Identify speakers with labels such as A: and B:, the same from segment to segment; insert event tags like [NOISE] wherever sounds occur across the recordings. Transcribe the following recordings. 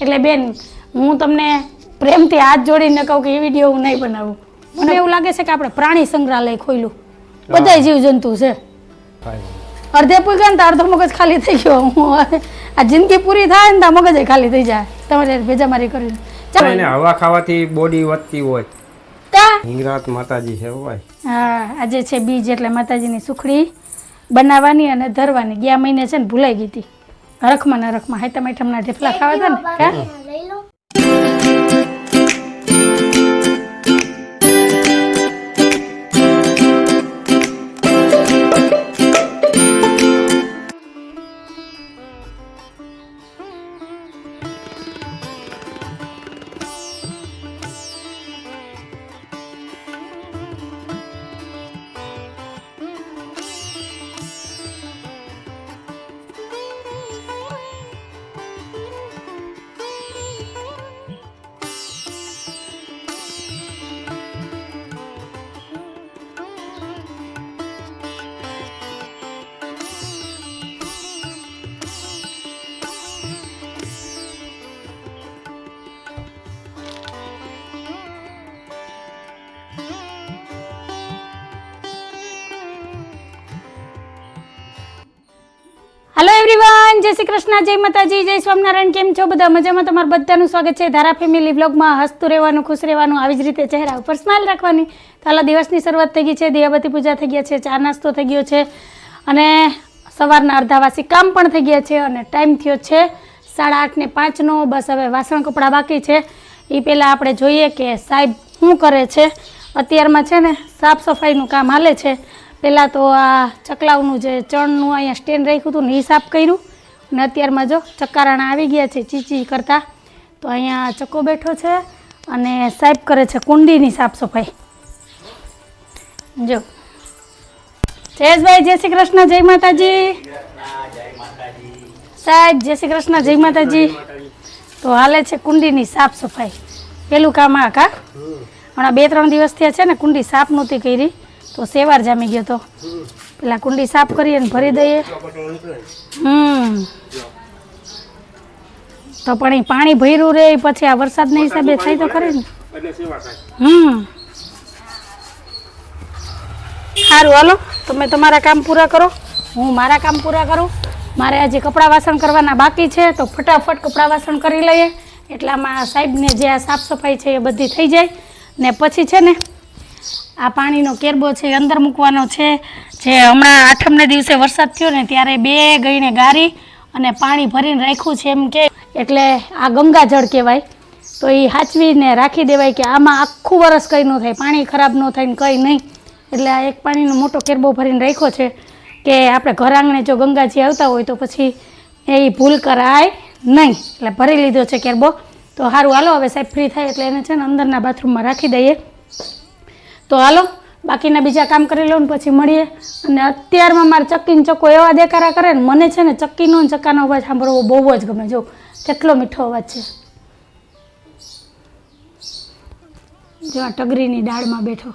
A: એટલે બેન હું તમને પ્રેમથી હાથ જોડીને કહું કે એ વીડિયો હું નહીં બનાવું. મને એવું લાગે છે કે આપણે પ્રાણી સંગ્રહાલય ખોલ્યું બધા જીવજંતુ છે. અડધે પૂગ્યા ને અડધો મગજ ખાલી થઈ ગયો. હું આ જિંદગી પૂરી થાય ને તો મગજ ખાલી થઈ જાય. તમારે ભેજામારી કરી
B: એને
A: ચાલો
B: હવા ખાવાથી બોડી વધતી હોય. હિંગરાત માતાજી છે ભાઈ.
A: હા આજે છે બીજ એટલે માતાજીની સુખડી બનાવવાની અને ધરવાની. ગયા મહિને છે ને ભૂલાઈ ગઈ હતી. હરખમાં ને હરખમાં હાઈતમ આઈટમના ઢેફલા ખાવા હતા ને કા જય શ્રી કૃષ્ણ, જય માતાજી, જય સ્વામિનારાયણ, કેમ છો બધા? મજામાં તમારું બધાનું સ્વાગત છે ધારા ફેમિલી વ્લોગમાં. હસતું રહેવાનું, ખુશ રહેવાનું, આવી જ રીતે ચહેરા ઉપર સ્માઇલ રાખવાની. તો આલા દિવસની શરૂઆત થઈ ગઈ છે. દિયાબતી પૂજા થઈ ગયા છે, ચા નાસ્તો થઈ ગયો છે અને સવારના અડધા વાસી કામ પણ થઈ ગયા છે અને ટાઈમ થયો છે સાડા આઠને પાંચનો. બસ હવે વાસણ કપડાં બાકી છે. એ પહેલાં આપણે જોઈએ કે સાહેબ શું કરે છે. અત્યારમાં છે ને સાફ સફાઈનું કામ હાલે છે. પહેલાં તો આ ચકલાઉનું જે ચણનું અહીંયા સ્ટેન્ડ રાખ્યું હતું ને એ સાફ કર્યું. અને અત્યારમાં જો ચક્કારાણા આવી ગયા છે ચીચી કરતા, તો અહીંયા ચક્કો બેઠો છે અને સાહેબ કરે છે કુંડીની સાફ સફાઈ. જો. જયેશભાઈ, જય શ્રી કૃષ્ણ, જય માતાજી. સાહેબ, જય શ્રી કૃષ્ણ, જય માતાજી. તો હાલે છે કુંડીની સાફ સફાઈ. પેલું કામ આ કા? હમણાં બે ત્રણ દિવસ થયા છે ને કુંડી સાફ નહોતી કરી, તો સેવાર જામી ગયો તો. પેલા કુંડી સાફ કરીએ ને ભરી દઈએ. હમ. તો પણ એ પાણી ભર્યું રહે પછી આ વરસાદના હિસાબે થાય તો ખરી ને. હમ. સારું હાલો. તમે તમારા કામ પૂરા કરો. હું મારા કામ પૂરા કરું. મારે આજે કપડાં વાસણ કરવાના બાકી છે તો ફટાફટ કપડાં વાસણ કરી લઈએ. એટલામાં સાહેબને જે આ સાફ સફાઈ છે એ બધી થઈ જાય. ને પછી છે ને આ પાણીનો કેરબો છે અંદર મૂકવાનો છે. જે હમણાં આઠમને દિવસે વરસાદ થયો ને ત્યારે બે ગઈને ગારી અને પાણી ભરીને રાખ્યું છે એમ કે, એટલે આ ગંગાજળ કહેવાય. તો એ સાચવીને રાખી દેવાય કે આમાં આખું વરસ કંઈ ન થાય, પાણી ખરાબ ન થાય ને કંઈ નહીં. એટલે આ એક પાણીનો મોટો કેરબો ભરીને રાખ્યો છે કે આપણે ઘર આંગણે જો ગંગાજી આવતા હોય તો પછી એ ભૂલ કરાય નહીં. એટલે ભરી લીધો છે કેરબો. તો સારું હાલો હવે સાહેબ ફ્રી થાય એટલે એને છે ને અંદરના બાથરૂમમાં રાખી દઈએ. તો હાલો, બાકીના બીજા કામ કરી લઉં ને પછી મળીએ. અને અત્યારમાં મારે ચક્કીને ચક્કો એવા દેખારા કરે ને, મને છે ને ચક્કીનો ને ચક્કાનો અવાજ સાંભળવો બહુ જ ગમે. જો, કેટલો મીઠો અવાજ છે. જો આ ટગરીની ડાળમાં બેઠો.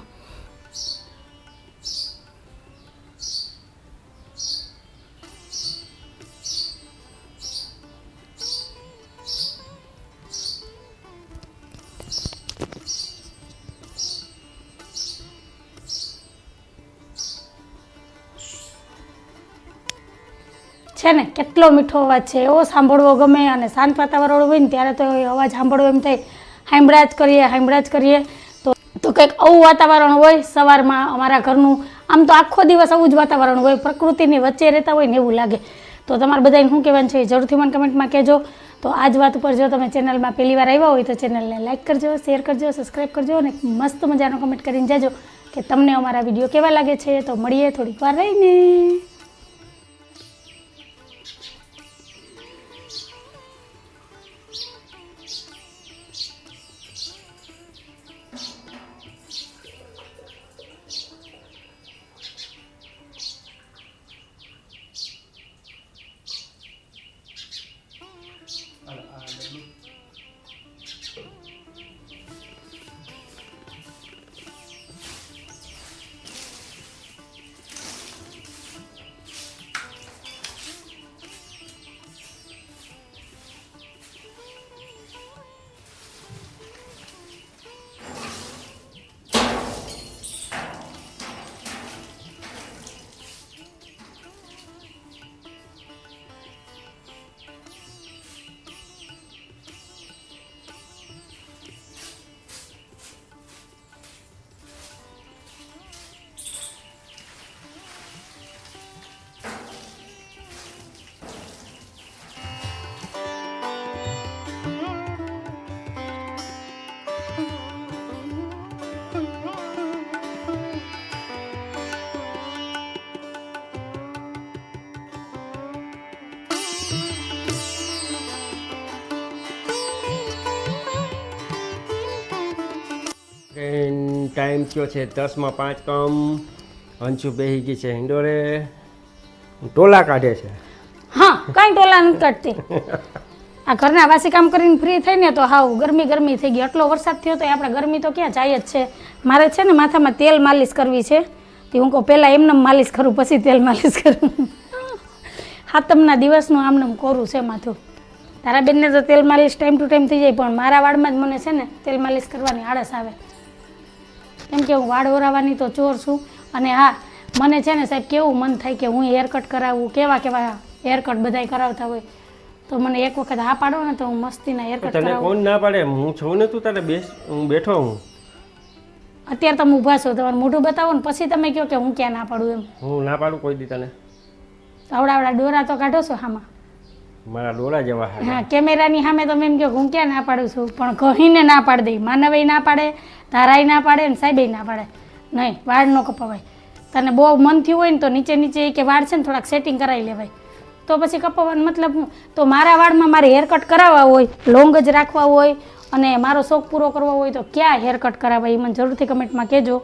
A: છે ને, કેટલો મીઠો અવાજ છે, એવો સાંભળવો ગમે અને શાંત વાતાવરણ હોય ને ત્યારે તો એ અવાજ સાંભળવો એમ થાય. હાંભળા જ કરીએ હાંભળા જ કરીએ. તો તો કંઈક આવું વાતાવરણ હોય સવારમાં અમારા ઘરનું, આમ તો આખો દિવસ આવું જ વાતાવરણ હોય, પ્રકૃતિની વચ્ચે રહેતા હોય ને એવું લાગે. તો તમારે બધાને શું કહેવાનું છે જરૂરથી મને કમેન્ટમાં કહેજો. તો આ જ વાત ઉપર જો તમે ચેનલમાં પહેલી વાર આવ્યા હોય તો ચેનલને લાઇક કરજો, શેર કરજો સબસ્ક્રાઈબ કરજો અને મસ્ત મજાનો કમેન્ટ કરીને જાજો કે તમને અમારા વીડિયો કેવા લાગે છે. તો મળીએ થોડીક વાર રહીને.
B: ટાઈમ કયો છે દસમાં પાંચ કમ. અંશુ બેહી ગઈ છે ઇન્ડોરે ટોલા કાઢે છે.
A: હા, કાંઈ ટોલા નથી કાઢતી. આ ઘરના વાસી કામ કરીને ફ્રી થઈને તો હાવ ગરમી ગરમી થઈ ગઈ. આટલો વરસાદ થયો તો આપણે ગરમી તો ક્યાં જાય જ છે. મારે છે ને માથામાં તેલ માલિશ કરવી છે. તે હું કહું, પહેલાં એમને માલિશ કરું, પછી તેલ માલિશ કરું. હાતમના દિવસનું આમનેમ કોરું છે માથું. તારા બેનને તો તેલ માલિશ ટાઈમ ટુ ટાઈમ થઈ જાય, પણ મારા વાળમાં જ મને છે ને તેલ માલિશ કરવાની આળસ આવે. કેમ કે હું વાળ ઓરાવાની તો ચોર છું. અને હા મને છે ને સાહેબ કેવું મન થાય કે હું હેર કટ કરાવું કેવા કેવા હેર કટ બધાય કરાવતા હોય. તો મને એક વખત હા પાડો ને તો હું મસ્તીના હેર કટ
B: તને
A: કરાવું.
B: કોણ ના પાડે? હું છું ને તું તારે બેસ હું બેઠો હું.
A: અત્યારે તમે ઊભા છો તમારું મોઢું બતાવો ને પછી તમે કહો કે હું ક્યાં ના પાડું એમ.
B: હું ના પાડું કોઈ દી તને.
A: આવડા આવડા ડોરા તો કાઢો છો હામાં.
B: મારા ડોળા જવા
A: હા, કેમેરાની સામે તો એમ કે હું ક્યાં ના પાડું છું? પણ કહીને ના પાડી દઈ. માનવે ના પાડે તારાય ના પાડે ને સાહેબે ના પાડે. નહીં, વાળ ન કપાવાય. તને બહુ મન થયું હોય ને તો નીચે નીચે કે વાળ છે ને થોડાક સેટિંગ કરાવી લેવાય. તો પછી કપાવવાનો મતલબ તો મારા વાળમાં મારે હેર કટ કરાવવા હોય લોંગ જ રાખવા હોય અને મારો શોખ પૂરો કરવો હોય તો ક્યાં હેર કટ કરાવાય? એ મને જરૂરથી કમેન્ટમાં કહેજો.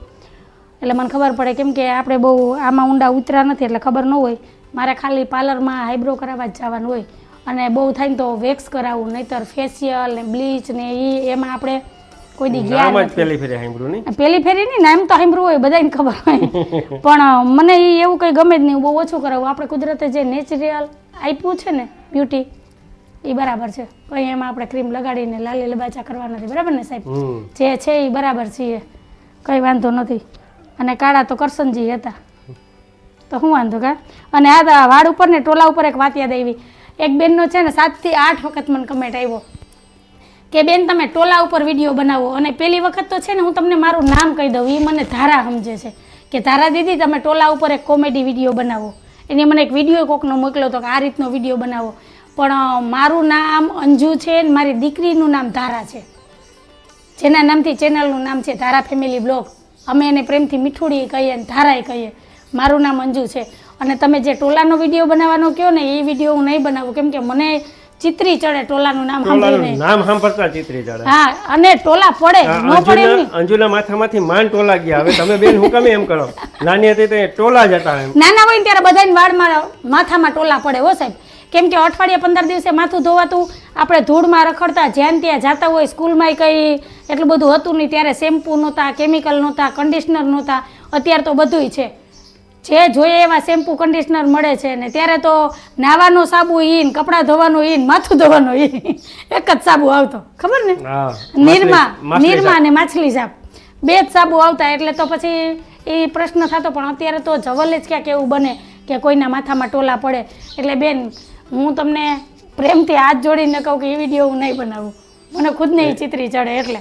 A: એટલે મને ખબર પડે કેમ કે આપણે બહુ આમાં ઊંડા ઉતરા નથી એટલે ખબર ન હોય. મારે ખાલી પાર્લરમાં હાઈબ્રો કરાવવા જ જવાનું હોય. અને બહુ થાય ને તો વેક્સ કરાવવું નહીતર ફેશિયલ ને બ્લીચ ને એ એમાં આપણે કોઈ દી ગયા
B: પેલી ફેરી સાંભળ્યું નહીં?
A: પેલી ફેરી નહીં નામ તો સાંભળવું હોય બધાને ખબર હોય. [LAUGHS] પણ મને એ એવું કંઈ ગમે જ નહીં બહુ ઓછું કરાવું. આપણે કુદરતે જે નેચરલ આપ્યું છે ને બ્યુટી એ બરાબર છે. કંઈ એમાં આપણે ક્રીમ લગાડીને લાલી લબાચા કરવા નથી. બરાબર ને સાહેબ? જે છે એ બરાબર છીએ કંઈ વાંધો નથી. અને કાળા તો કરશનજી હતા. તો શું વાંધો કા? અને આ વાળ ઉપર ને ટોલા ઉપર એક વાત યાદ આવી. એક બેનનો છે ને સાતથી આઠ વખત મને કમેન્ટ આવ્યો કે, બેન, તમે ટોલા ઉપર વીડિયો બનાવો. અને પહેલી વખત તો છે ને હું તમને મારું નામ કહી દઉં એ મને ધારા સમજે છે કે, ધારા દીદી, તમે ટોલા ઉપર એક કોમેડી વીડિયો બનાવો. એને મને એક વીડિયો કોકનો મોકલ્યો હતો કે, આ રીતનો વીડિયો બનાવો. પણ મારું નામ અંજુ છે ને મારી દીકરીનું નામ ધારા છે. જેના નામથી ચેનલનું નામ છે ધારા ફેમિલી બ્લોગ. અમે એને પ્રેમથી મીઠુડી કહીએ ને ધારાએ કહીએ. મારું નામ અંજુ છે. અને તમે જે ટોલાનો વીડિયો બનાવવાનો કહો ને એ વીડિયો હું નહીં બનાવું. કેમ કે મને ચિત્રી ચડે ટોલાનું નામ સાંભળીને.
B: નામ સાંભળતા ચિત્રી ચડે.
A: હા અને ટોલા પડે ન પડે એમ
B: અંજુના
A: નહીં
B: અંજુના માથામાંથી માંડ ટોલા ગયા. હવે તમે બેન હું કમે એમ કરો? નાની હતી તે ટોલા જ હતા એમ.
A: નાના હોય ને ત્યારે બધાને વાળમાં માથામાં ટોલા પડે હો સાહેબ. કેમ કે અઠવાડિયે પંદર દિવસે માથું ધોવાતું આપણે ધૂળમાં રખડતા જ્યાં ત્યાં જતા હોય સ્કૂલમાંય કંઈ એટલું બધું હતું નહીં ત્યારે શેમ્પૂ નહોતા કેમિકલ નહોતા કન્ડિશનર નહોતા. અત્યારે તો બધુંય છે. જે જોઈએ એવા શેમ્પૂ કન્ડિશનર મળે છે ને ત્યારે તો નાવાનો સાબુ ઈન કપડાં ધોવાનો ઈન માથું ધોવાનો ઈન [LAUGHS] એક જ સાબુ આવતો. ખબર ને? નિરમા નિરમા અને માછલી સાપ. બે જ સાબુ આવતા એટલે તો પછી એ પ્રશ્ન થતો પણ અત્યારે તો જવલે જ ક્યાંક એવું બને કે કોઈના માથામાં ટોલા પડે. એટલે બેન હું તમને પ્રેમથી હાથ જોડીને કહું કે એ વીડિયો હું નહીં બનાવું. મને ખુદને એ. ચિત્રી ચડે એટલે.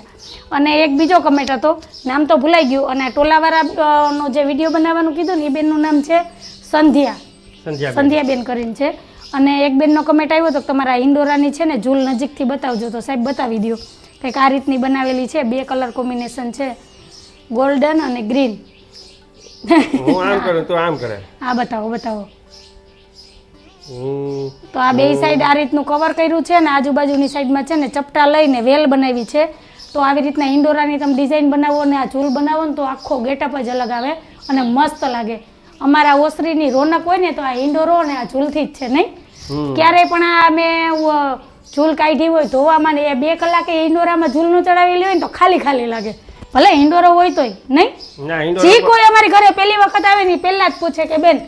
A: અને એક બીજો કમેન્ટ હતો નામ તો ભૂલાઈ ગયું અને ટોલાવાળા નો જે વીડિયો બનાવવાનું કીધું ને એ બેનનું નામ છે સંધ્યા.
B: સંધ્યા
A: સંધ્યાબેન કરીને છે. અને એક બેનનો કમેન્ટ આવ્યો તો કે તમારા ઇન્ડોરાની છે ને ઝૂલ નજીકથી બતાવજો તો સાહેબ બતાવી દો કંઈક આ રીતની બનાવેલી છે બે કલર કોમ્બિનેશન છે ગોલ્ડન અને ગ્રીન.
B: હું આમ કરું તો આમ કરે.
A: આ બતાવો બતાવો.
B: હું
A: તો આ બે સાઈડ આ રીતનું કવર કર્યું છે ને આજુબાજુની સાઈડમાં છે ને ચપટા લઈને વેલ બનાવી છે. તો આવી રીતના ઇન્ડોરાની તમે ડિઝાઇન બનાવો ને આ ઝૂલ બનાવો ને તો આખો ગેટઅપ જ અલગ આવે અને મસ્ત લાગે. અમારા ઓસરીની રોનક હોય ને તો આ ઇન્ડોરો ને આ ઝૂલથી જ છે નહીં? ક્યારેય પણ આ મેં ઝૂલ કાઢી હોય ધોવામાં ને એ બે કલાકે ઇન્ડોરામાં ઝૂલ ન ચડાવી હોય ને તો ખાલી ખાલી લાગે. ભલે ઇન્ડોરો હોય તોય નહીં? જે કોઈ અમારી ઘરે પહેલી વખત આવે ને પહેલા જ પૂછે કે બેન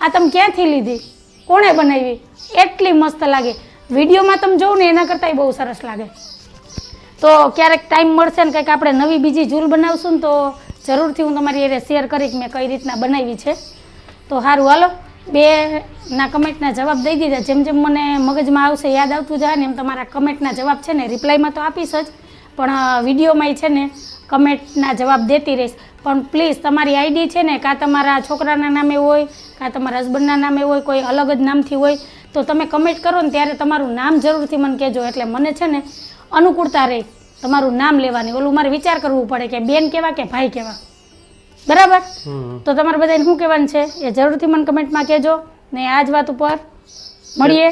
A: આ તમે ક્યાંથી લીધી? કોણે બનાવી? એટલી મસ્ત લાગે. વિડીયોમાં તમે જોવો ને એના કરતાંય બહુ સરસ લાગે. તો ક્યારેક ટાઈમ મળશે ને કંઈક આપણે નવી બીજી ઝૂલ બનાવશું ને તો જરૂરથી હું તમારી એને શેર કરીશ મેં કઈ રીતના બનાવી છે. તો સારું હાલો. બે ના કમેન્ટના જવાબ દઈ દીધા. જેમ જેમ મને મગજમાં આવશે યાદ આવતું જાય ને એમ તમારા કમેન્ટના જવાબ છે ને રિપ્લાયમાં તો આપીશ જ. પણ વિડીયોમાંય છે ને કમેન્ટના જવાબ દેતી રહીશ. પણ પ્લીઝ તમારી આઈડી છે ને કાં તમારા છોકરાના નામે હોય કાં તમારા હસબન્ડના નામે હોય કોઈ અલગ જ નામથી હોય તો તમે કમેન્ટ કરો ને ત્યારે તમારું નામ જરૂરથી મને કહેજો. એટલે મને છે ને અનુકૂળતા રહે તમારું નામ લેવાની. ઓલું મારે વિચાર કરવું પડે કે બેન કેવા કે ભાઈ કેવા. બરાબર? તો તમારે બધાને શું કહેવાનું છે? એ જરૂરથી મને કમેન્ટમાં કહેજો. ને આ જ વાત ઉપર મળીએ.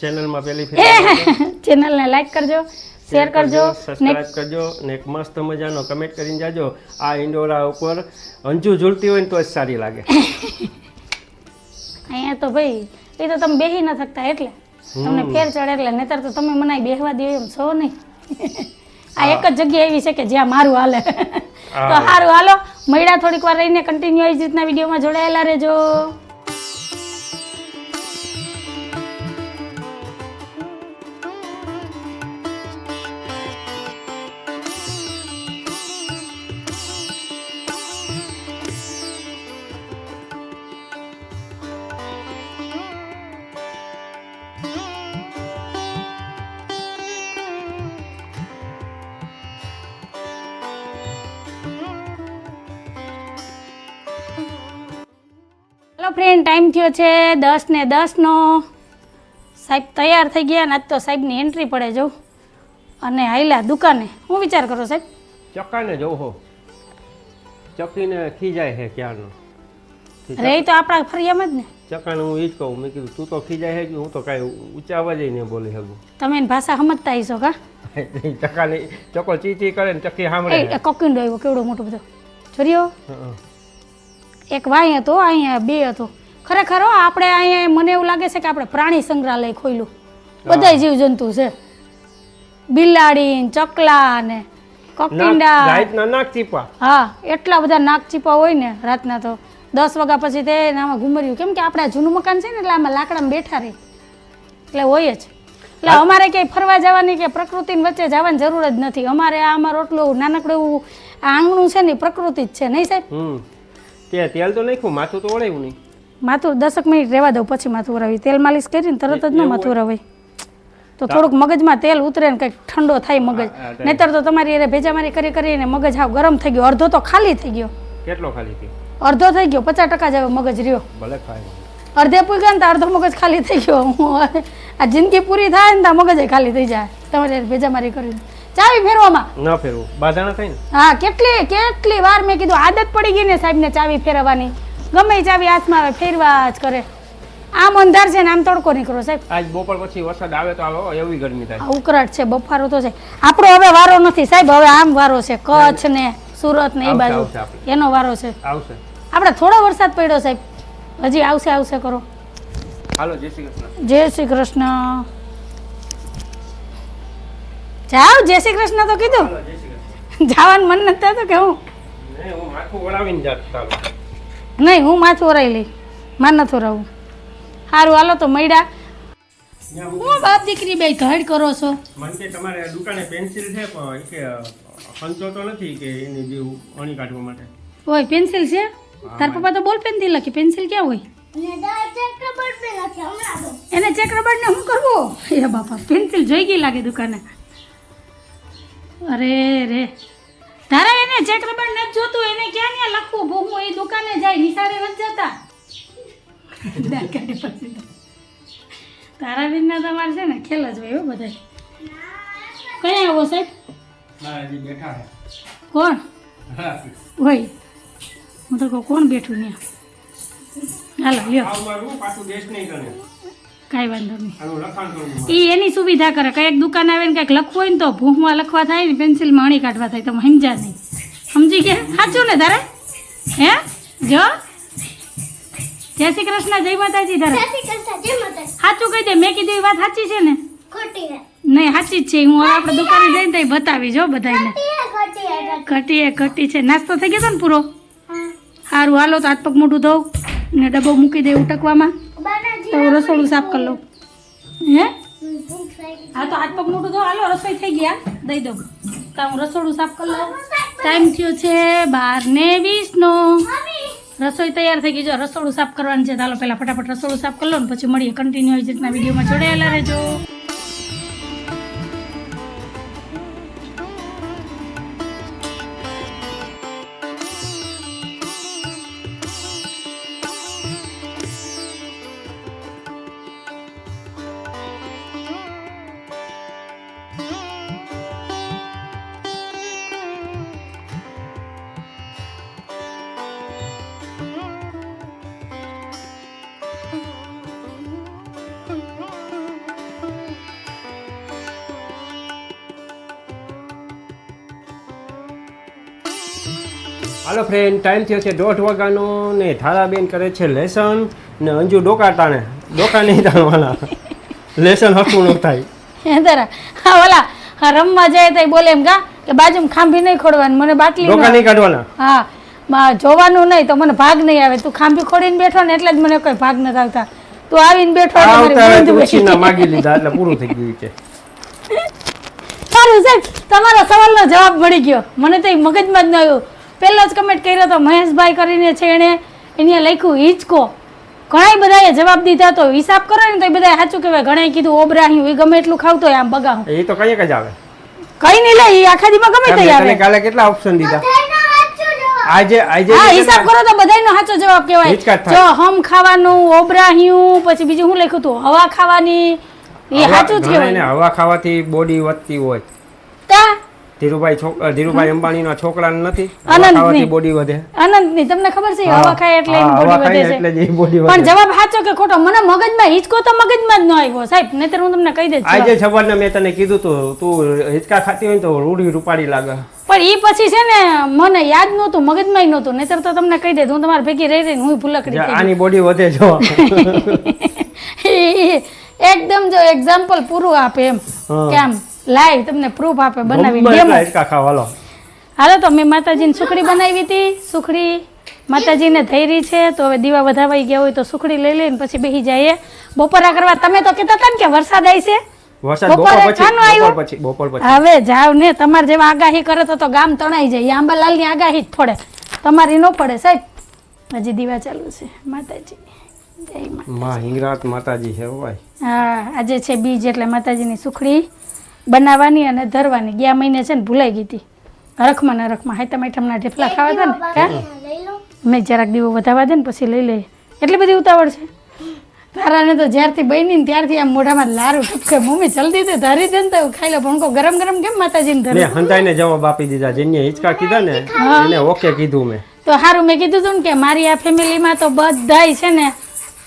B: ચેનલમાં પહેલી
A: ચેનલને લાઈક કરજો. શેર કરજો
B: સબસ્ક્રાઇબ કરજો ને એક મસ્ત મજાનો કમેન્ટ કરીને જાજો. આ ઇન્ડોરા ઉપર અંજુ ઝૂલતી હોય ને તો જ સારી લાગે. [LAUGHS]
A: અહીંયા તો ભાઈ એ તો તમે બેહી ન થકતા એટલે. તમને ફેર ચડે એટલે નહીતર તો તમે મને બેહવા દે એમ છો નહીં. [LAUGHS] આ એક જ જગ્યા એવી છે કે જ્યાં મારું હાલે. [LAUGHS] તો સારું હાલો. મળ્યા થોડીક વાર રહીને કન્ટિન્યુ આવી રીતના વિડીયોમાં જોડાયેલા રહેજો. ફ્રેન્ડ ટાઈમ થયો છે દસ ને દસનો. સાહેબ તૈયાર થઈ ગયા ને આજ તો સાહેબની એન્ટ્રી પડે જવું અને હાઈલા દુકાને. હું વિચાર કરો સાહેબ?
B: ચક્કાને જોવો હો ચક્કીને ખીજાય છે ક્યારનો?
A: રે તો આપણા ફરિયામ જ ને.
B: ચક્કાને હું એ જ કહું મેં કીધું તું તો ખીજાય છે કે હું તો કાંઈ ઊંચા અવાજે નહીં બોલી શકું
A: તમે એની ભાષા સમજતા હશો કા? [LAUGHS]
B: ચક્કાને ચક્કો ચી ચી કરે ને ચક્કી સાંભળે.
A: કોકિંડો આવ્યો કેવડો મોટો બધો. જોરિયો?
B: હં,
A: એક વાંય હતો અહીંયા બે હતો. ખરેખર હો, આપણે અહીંયા મને એવું લાગે છે કે આપણે પ્રાણી સંગ્રહાલય ખોલ્યું બધા જીવજંતુ છે. બિલાડી ને ચકલા ને કકિંડા.
B: ચીપા
A: હા એટલા બધા નાક ચીપા હોય ને રાતના તો. દસ વાગ્યા પછી તે આમાં ઘુમર્યું. કેમ કે આપણે જૂનું મકાન છે ને એટલે આમાં લાકડામાં બેઠા રહી. એટલે હોય જ. એટલે અમારે ક્યાંય ફરવા જવાની કે પ્રકૃતિની વચ્ચે જવાની જરૂર જ નથી. અમારે આ રોટલું નાનકડું એવું આંગણું છે ને પ્રકૃતિ જ છે નહીં સાહેબ?
B: તે તેલ તો નાખ્યું માથું તો ઓળાયું નહીં.
A: માથું દસક મિનિટ રહેવા દઉં પછી માથું વરાવી તેલ માલિશ કરીને તરત જ ન માથું રવાય તો થોડુંક મગજમાં તેલ ઉતરે ને કંઈક ઠંડો થાય મગજ. નહીતર તો તમારી એને ભેજામારી કરી કરીને મગજ હાવ ગરમ થઈ ગયો. અડધો તો ખાલી થઈ ગયો.
B: કેટલો ખાલી થયો?
A: અડધો થઈ ગયો. પચાસ ટકા જેવો મગજ રહ્યો.
B: ભલે ખાય.
A: અડધે પૂગ્યા ને તો અડધો મગજ ખાલી થઈ ગયો. આ જિંદગી પૂરી થાય ને તો મગજ ખાલી થઈ જાય. તમારે ભેજામારી કરીને ચાવી ફેરવામાં?
B: ન ફેરવું. બાધા થાય ને?
A: હા કેટલી કેટલી વાર મેં કીધું આદત પડી ગઈ ને સાહેબને ચાવી ફેરવવાની. ગમે એ ચાવી હાથમાં આવે ફેરવા જ કરે. આમ અંધાર છે ને આમ તડકો નીકળો સાહેબ.
B: આજ બપોર પછી વરસાદ આવે તો આવે એવી ગરમી થાય.
A: આ ઉકળાટ છે બફારો તો છે. આપણો હવે વારો નથી સાહેબ હવે આમ વારો છે. કચ્છ ને સુરત ને એ બાજુ. એનો વારો છે.
B: આવશે.
A: આપણે થોડો વરસાદ પડ્યો સાહેબ. હજી આવશે આવશે કરો.
B: હાલો જય શ્રી કૃષ્ણ.
A: જય શ્રી કૃષ્ણ. જાઓ જય શ્રી કૃષ્ણ તો કીધું. જવાનું મન નથી થતું કે હું?
B: નહીં હું માથું ઓળાવીને જાત ચાલો
A: નહીં હું માથું ઓરાઈ લઈ માર નથી ઓરાવું સારું હાલો તો મળ્યા. હું બાપ દીકરી બે ધડ કરો છો?
B: મને કે તમારે દુકાને પેન્સિલ છે પણ કે ખંચો તો નથી કે એની જે અણી કાઢવા માટે.
A: ઓય પેન્સિલ છે? તાર પપ્પા તો બોલ પેનથી લખી. પેન્સિલ ક્યાં હોય? એને ચેક રબડ ને શું કરવું? એ બાપા પેન્સિલ જોઈ ગઈ લાગે દુકાને. અરે રે. તારા એને ચેક રબડ નથી જોતું એને ક્યાં ક્યાં લખવું? હું એ દુકાને જાય નિસારે નથી જતા. તારા રીતના તમારે છે ને ખેલ જ હોય હો બધા કયા આવો સાહેબ? કોણ? હોય હું તો કોણ બેઠું ને હાલો લ્યો.
B: પાછું દેશ નહીં કરે
A: કાંઈ વાંધો નહીં. એ એની સુવિધા કરે. કંઈક દુકાન આવે ને કંઈક લખવું હોય ને તો ભૂખમાં લખવા થાય ને પેન્સિલમાં અણી કાઢવા થાય તમે સમજ્યા નહીં. સમજી ગયા? સાચું ને તારે? હે? જો. જય શ્રી કૃષ્ણ જય માતાજી તારે. સાચું કહી દે મેં કીધું એ વાત સાચી છે ને? નહીં સાચી જ છે. હું હવે આપણે દુકાને જઈને તઈ બતાવી જો બધાને ઘટી એ ઘટી છે. નાસ્તો થઈ ગયો તો ને પૂરો? સારું હાલો તો હાથ પગ મોઢું ધોઉં ને ડબ્બો મૂકી દે ઉટકવામાં. તો રસોડું સાફ કરી લઉં. હે? હા, તો હાથ પગ મોટું તો હાલો, રસોઈ થઈ ગયા દઈ દઉં. તો હું રસોડું સાફ કરી લઉં. ટાઈમ થયો છે બાર ને વીસનો રસોઈ તૈયાર થઈ ગઈ. જો, રસોડું સાફ કરવાનું છે. ચાલો હાલો, પહેલાં ફટાફટ રસોડું સાફ કરી લો ને પછી મળીએ. કન્ટિન્યુ જ રીતના વિડીયોમાં જોડાયેલા રહેજો.
B: હાલો ફ્રેન્ડ ટાઈમ થયો છે દોઢ વાગ્યાનો ને થારાબેન કરે છે લેસન ને અંજુ ડોકા ટાણે. ડોકા નહીં તાણવાના લેસન હતું ન થાય.
A: એંધરા હા ઓલા રમવા જાય તો બોલે એમ કા? કે બાજુમાં ખાંભી નહીં ખોડવાની મને બાટલી
B: ડોકા નહીં કાઢવાના?
A: હા માં જોવાનું નહીં તો મને ભાગ નહીં આવે. તું ખાંભી ખોડીને બેઠો ને એટલે જ મને કોઈ ભાગ નથી આવતા તું આવીને બેઠો એટલે
B: માગી લીધા એટલે પૂરું થઈ ગયું છે. [LAUGHS]
A: સારું સાહેબ તમારા સવાલનો જવાબ મળી ગયો. મને તો મગજમાં જ ન આવ્યું. પહેલો જ કમેન્ટ કર્યો હતો મહેશભાઈ કરીને છે એણે એને લખ્યું હિંચકો. ઘણા બધાએ જવાબ દીધા તો હિસાબ કરો ને તો એ બધા સાચું કહેવાય. ઘણા કીધું ઓબરાહ્યું એ ગમે એટલું ખાવતો હોય આમ બગા
B: એ તો કઈ જ આવે.
A: કઈ નહીં લે એ આખા દીમાં ગમે તે આવે.
B: કાલે કેટલા ઓપ્શન દીધા? આજે આજે
A: હા હિસાબ કરો તો બધાયનો સાચો જવાબ કહેવાય. જો હમ ખાવાનું ઓબરાહ્યું પછી બીજું શું લખ્યું હતું? હવા ખાવાની. એ સાચું જ કહેવાય.
B: હવા ખાવાથી બોડી વધતી હોય.
A: કા
B: ધીરુભાઈ ધીરુભાઈ અંબાણીના છોકરાને નથી બોડી વધે
A: આનંદની તમને ખબર છે હવા ખાય એટલે બોડી વધે છે પણ જવાબ સાચો કે ખોટો મને મગજમાં હિચકો તો મગજમાં જ ન આવ્યો સાહેબ નહીતર હું તમને કહી દઈશ
B: આજે સવારના મેં તને કીધું તું તું હિચકા ખાતી હોય તો રૂડી રૂપાડી લાગે
A: પણ એ પછી છે ને મને યાદ નહોતું મગજમાં નહોતું નહીતર તો તમને કહી દે હું તમારી ભેગી રહી રહીને હું ભૂલકડી
B: આની બોડી વધે જો
A: એકદમ જો એક્ઝામ્પલ પૂરું આપે એમ
B: હા.
A: લાઈવ તમને પ્રૂફ આપે બનાવી ડેમો
B: હાલો.
A: તો મેં માતાજીને સુખડી બનાવી હતી. સુખડી માતાજીને ધૈરી છે તો હવે દીવા વધાવાઈ ગયા હોય તો સુખડી લઈ લઈને પછી બેસી જાય બપોરા કરવા તમે તો કહેતા હતા ને કે વરસાદ આવી છે હવે જાવ ને તમારે જેવા આગાહી કરે તો ગામ તણાઈ જાય. આંબાલાલની આગાહી થોડે તમારી ન પડે સાહેબ. હજી દીવા ચાલુ છે. માતાજી જય
B: માતાજી. છે
A: હા આજે છે બીજ એટલે માતાજીની સુખડી. બનાવવાની અને ધરવાની. ગયા મહિને છે ને ભૂલાઈ ગઈ હતી. હરખમાં ને હરખમાં. તમે ઠમના ઢેફલા ખાવા દે ને. મેં જરાક દીવો વધારવા દે ને પછી લઈ લઈએ. એટલી બધી ઉતાવળ છે? તારાને તો જ્યારથી બની ને ત્યારથી આમ મોઢામાં લારું ઠપકે. મમ્મી જલ્દી તે ધરી દે ને તો ખાઈ લો. ભણકો ગરમ ગરમ કેમ માતાજીને ધરે?
B: હંતાઈને જવાબ આપી દીધા. જેને હિચકા કીધા ને એને ઓકે કીધું મેં.
A: તો સારું મેં કીધું હતું ને કે મારી આ ફેમિલીમાં તો બધાય છે ને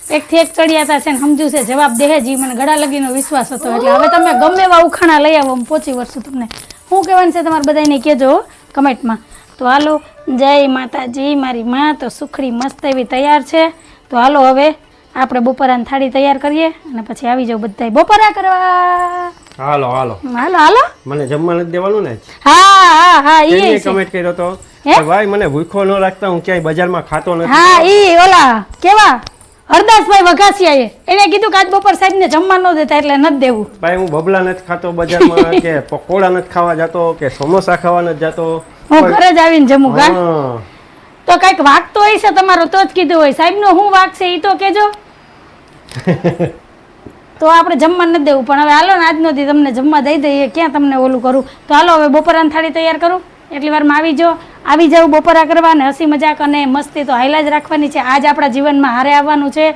A: એકથી એક ચડિયાતા છે ને સમજુ છે જવાબ દેહે જી મને ગળા લગીનો વિશ્વાસ હતો. એટલે હવે તમે ગમે એવા ઉખાણા લઈ આવો પહોંચી વળશું તમને. શું કહેવાનું છે તમારે બધાને કહેજો કમેન્ટમાં. તો હાલો જય માતાજી મારી માં તો સુખડી મસ્ત એવી તૈયાર છે. તો હાલો હવે આપણે બપોરાની થાળી તૈયાર કરીએ અને પછી આવી જાવ બધા બપોરા કરવા!
B: હાલો હાલો.
A: હાલો હાલો.
B: મને જમવા નથી દેવાનું ને
A: હા હા હા ઈ
B: કમેન્ટ કર્યો તો ભાઈ મને ભૂખો ન રાખતા હું ક્યાંય બજારમાં ખાતો નથી.
A: હા ઈ ઓલા કેવા? હરદાસભાઈ વઘાસિયાએ એને કીધું કે આજ બપોર સાહેબ ને જમવા ન દેતા એટલે નથી દેવું.
B: ભાઈ હું બબલા નથી ખાતો બજારમાં કે પકોડા નથી ખાવા જતો કે સમોસા ખાવા નથી જતો.
A: હું ઘરે જ આવીને જમું કા? તો કંઈક વાગતો હોય છે તમારો તો જ કીધું હોય. સાહેબ નો હું વાક છે એ તો કેજો [LAUGHS] તો આપણે જમવા નથી દેવું પણ હવે હાલો ને આજ નથી તમને જમવા દઈ દઈએ ક્યાં તમને ઓલું કરું? તો હાલો હવે બપોરાની થાળી તૈયાર કરું. એટલી વારમાં આવી જાઓ. આવી જવું બપોરા કરવા અને હસી મજાક અને મસ્તી તો હાઈલા જ રાખવાની છે. આજ આપણા જીવનમાં હારે આવવાનું છે.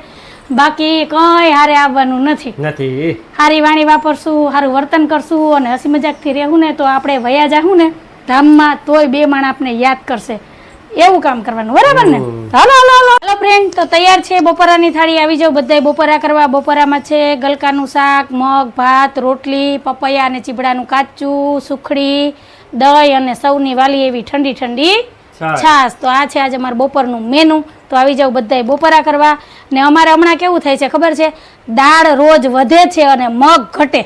A: બાકી કંઈ હારે આવવાનું નથી.
B: નથી.
A: હારી વાણી વાપરશું સારું વર્તન કરશું અને હસી મજાકથી રહેવું ને તો આપણે વયા જાહું ને ધામમાં તોય બે માણ આપણે યાદ કરશે. એવું કામ કરવાનું બરાબર ને? હાલો હાલો હાલો. હાલો ફ્રેન્ડ તો તૈયાર છે બપોરાની થાળી. આવી જાવ બધાય બપોરા કરવા. બપોરામાં છે ગલકાનું શાક મગ ભાત રોટલી પપૈયા અને ચીબડાનું કાચું સુખડી દહીં અને સૌની વાલી એવી ઠંડી ઠંડી.
B: છાશ.
A: તો આ છે આજે અમારું બપોરનું મેનુ. તો આવી જાવ બધાય બપોરા કરવા. ને અમારે હમણાં કેવું થાય છે ખબર છે? દાળ રોજ વધે છે અને મગ ઘટે.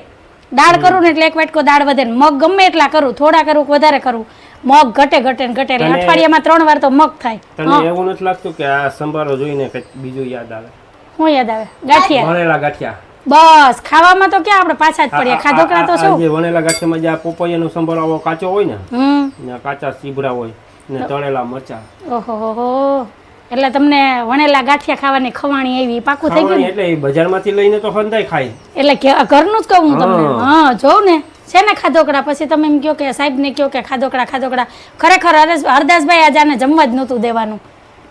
A: દાળ કરું ને એટલે એક વાટકો દાળ વધે ને મગ ગમે એટલા કરું થોડા કરું વધારે કરું. મગ ઘટે ઘટે ને ઘટે. એટલે અઠવાડિયામાં ત્રણ વાર તો મગ થાય.
B: તને એવું નથી લાગતું કે આ સંભારો જોઈને કંઈક બીજું યાદ આવે?
A: શું યાદ આવે? ગાંઠિયા.
B: ભણેલા ગાંઠિયા.
A: બસ ખાવામાં તો ક્યાં આપણે પાછા જ પડ્યા ખાધોકડા તો શું?
B: જે વણેલા ગાંઠિયામાં જે આ પોપૈયાનો સંભારો આવો કાચો હોય ને ને કાચા સીબરા હોય ને તળેલા મરચા.
A: ઓહો એટલે તમને વણેલા ગાંઠિયા ખાવાની ખવાણી આવી પાકું થઈ ગયું ને?
B: એટલે બજારમાંથી લઈને તો હંધાય ખાય.
A: એટલે ઘરનું જ કહું હું તમને.
B: હા.
A: જોઉં ને. છે ને ખાધોકડા પછી તમે એમ કહો કે સાહેબને કહો કે ખાધોકડા ખાધોકડા ખરેખર હરદાસભાઈ આજે આને જમવા જ નહોતું દેવાનું.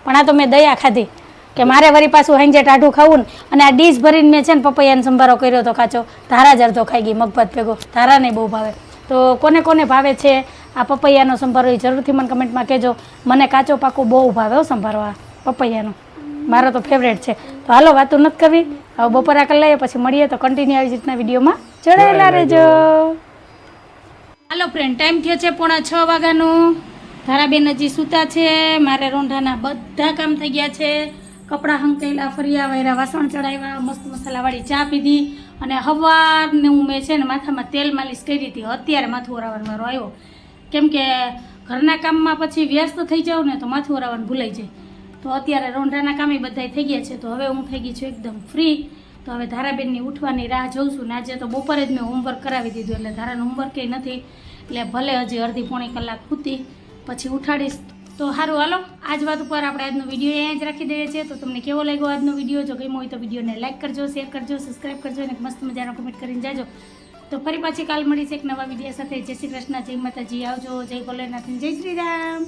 A: પણ આ તો મેં દયા ખાધી. કે મારે વરી પાછું હાંજે ટાઢું ખાવું ને અને આ ડીશ ભરીને મેં છે ને પપૈયાનો સંભારો કર્યો તો કાચો ધારા જ અડધો ખાઈ ગઈ મગભત ભેગો ધારાને બહુ ભાવે. તો કોને કોને ભાવે છે આ પપૈયાનો સંભારો એ જરૂરથી મને કમેન્ટમાં કહેજો. મને કાચો પાકો બહુ ભાવે હો સંભારો આ પપૈયાનો. મારો તો ફેવરેટ છે. તો હાલો વાતો નથી કરવી. હવે બપોરા કરી લઈએ પછી મળીએ તો કન્ટિન્યુ આવી રીતના વિડીયોમાં. જોડાયેલા રહેજો. હાલો ફ્રેન્ડ ટાઈમ થયો છે પોણા છ વાગ્યાનું. ધારાબેન હજી સૂતા છે. મારે રોંઢાના બધા કામ થઈ ગયા છે. કપડાં હંકેલા ફર્યા વાયરા વાસણ ચડાવ્યા, મસ્ત મસાલાવાળી ચા પીધી અને હવારને હું મેં છે ને માથામાં તેલ માલિશ કરી હતી. અત્યારે માથું ઓરાવાનો વારો આવ્યો કેમ કે ઘરના કામમાં પછી વ્યસ્ત થઈ જાઉં ને તો માથું ઓરાવાનું ભૂલાઈ જાય. તો અત્યારે રોંઢાના કામે બધાય થઈ ગયા છે. તો હવે હું થઈ ગઈ છું એકદમ ફ્રી તો હવે ધારાબેનની ઉઠવાની રાહ જોઉં છું ને આજે તો બપોરે જ મેં હોમવર્ક કરાવી દીધું. એટલે ધારાનું હોમવર્ક નથી. એટલે ભલે હજી અડધી પોણી કલાક ખૂતી પછી ઉઠાડીશ તો સારું હાલો. આજ વાત ઉપર આપણે આજનો વીડિયો અહીંયા જ રાખી દઈએ છીએ. તો તમને કેવો લાગ્યો આજનો વીડિયો જો ગમ્યો હોય તો વિડીયોને લાઇક કરજો શેર કરજો સબસ્ક્રાઈબ કરજો અને મસ્ત મજાનો કમેન્ટ કરીને જાજો. તો ફરી પાછી કાલ મળીશ એક નવા વીડિયો સાથે. જય શ્રી કૃષ્ણ, જય માતાજી. આવજો. જય ભોલેનાથ જય શ્રી રામ.